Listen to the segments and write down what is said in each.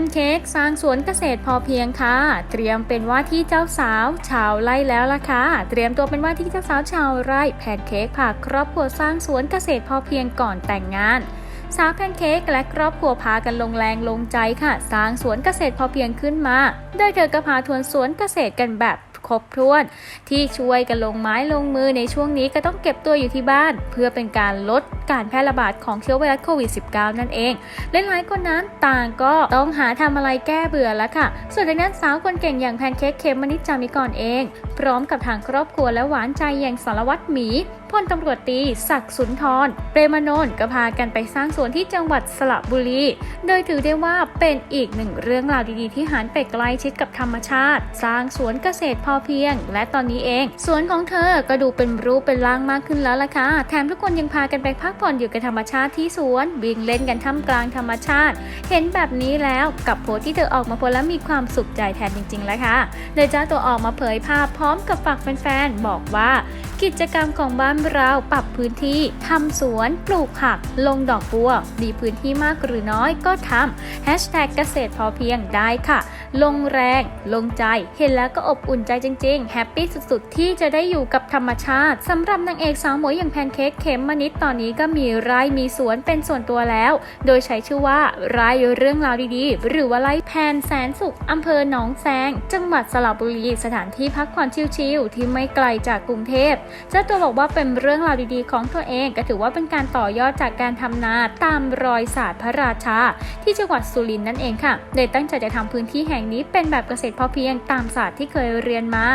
นเค้กสร้างสวนเกษตรพอเพียงค่ะ เตรียมเป็นว่าที่เจ้าสาว ชาวไร่แล้วล่ะค่ะ เตรียมตัวเป็นว่าที่เจ้าสาวชาวไร่แพนเค้กพาครอบครัวสร้างสวนเกษตรพอเพียงก่อนแต่งงานสาวแพนเค้กและครอบครัวพากันลงแรงลงใจค่ะ สร้างสวนเกษตรพอเพียงขึ้นมา โดยเธอก็พาทวนสวนเกษตรกันแบบครบถ้วน ที่ช่วยกันลงไม้ลงมือในช่วงนี้ก็ต้องเก็บตัวอยู่ที่บ้าน เพื่อเป็นการลดการแพร่ระบาดของเชื้อไวรัสโควิด -19 นั่นเองและหลายคนนั้นต่างก็ต้องหาทำอะไรแก้เบื่อแล้วค่ะ ส่วนจากนั้นสาวคนเก่งอย่างแพนเค้กเคมมนิจามิกรเอง พร้อมกับทางครอบครัวและหวานใจอย่างสารวัตรหมีพลตำรวจตีศักดิ์สุนทรเปรมนนท์ก็พากันไปสร้างสวนที่จังหวัดสระบุรี โดยถือได้ว่าเป็นอีกหนึ่งเรื่องราวดีๆ ที่หันไปใกล้ชิดกับธรรมชาติ สร้างสวนเกษตรพอเพียง และตอนนี้เอง สวนของเธอก็ดูเป็นรูปเป็นร่างมากขึ้นแล้วล่ะค่ะ แถมทุกคนยังพากันไปพักผ่อนอยู่กับธรรมชาติที่สวน วิ่งเล่นกันท่ามกลางธรรมชาติ เห็นแบบนี้แล้วกับโพสที่เธอออกมาโพสแล้วมีความสุขใจแทนจริงๆแล้วค่ะโดยเจ้าตัวออกมาเผยภาพพร้อมกับฝากแฟนๆบอกว่า กิจกรรมของบ้านเราปรับพื้นที่ทำสวน ปลูกผัก ลงดอกบัว มีพื้นที่มากหรือน้อยก็ทำแฮชแท็กเกษตรพอเพียงได้ค่ะ ลงแรง ลงใจเห็นแล้วก็อบอุ่นใจจริงๆ แฮปปี้สุดๆ ที่จะได้อยู่กับธรรมชาติสำหรับนางเอกสาวหมวยอย่างแพนเค้กเข็มมนิดตอนนี้ก็มีไร่มีสวนเป็นส่วนตัวแล้ว โดยใช้ชื่อว่าไร่เรื่องราวดีๆ หรือว่าไร่แพนแสนสุขอำเภอหนองแซงจังหวัดสระบุรีสถานที่พักผ่อนชิลๆที่ไม่ไกลจากกรุงเทพเจ้าตัวบอกว่าเป็นเรื่องราวดีๆ ของตัวเองก็ถือว่าเป็นการต่อยอดจากการทำนาตามรอยศาสตร์พระราชา ที่จังหวัดสุรินทร์นั่นเองค่ะโดยตั้งใจจะทำพื้นที่แห่งนี้เป็นแบบเกษตรพอเพียงตามศาสตร์ที่เคยเรียนมา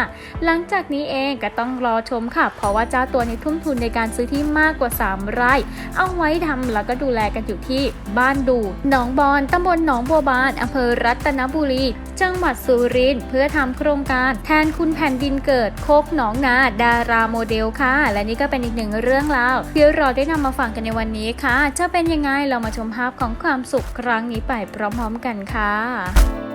หลังจากนี้เองก็ต้องรอชมค่ะ เพราะว่าเจ้าตัวนี้ทุ่มทุนในการซื้อที่มากกว่า 3 ไร่ เอาไว้ทำแล้วก็ดูแลกันอยู่ที่บ้านดูหนองบอนตำบลหนองบัวบานอำเภอรัตนบุรี จังหวัดสุรินทร์เพื่อทำโครงการแทนคุณแผ่นดินเกิดโคกหนองนาดาราโมเดลค่ะ และนี่ก็เป็นอีกหนึ่งเรื่องราวที่เราได้นำมาฝากกันในวันนี้ค่ะ จะเป็นยังไงเรามาชมภาพของความสุขครั้งนี้ไปพร้อมๆกันค่ะ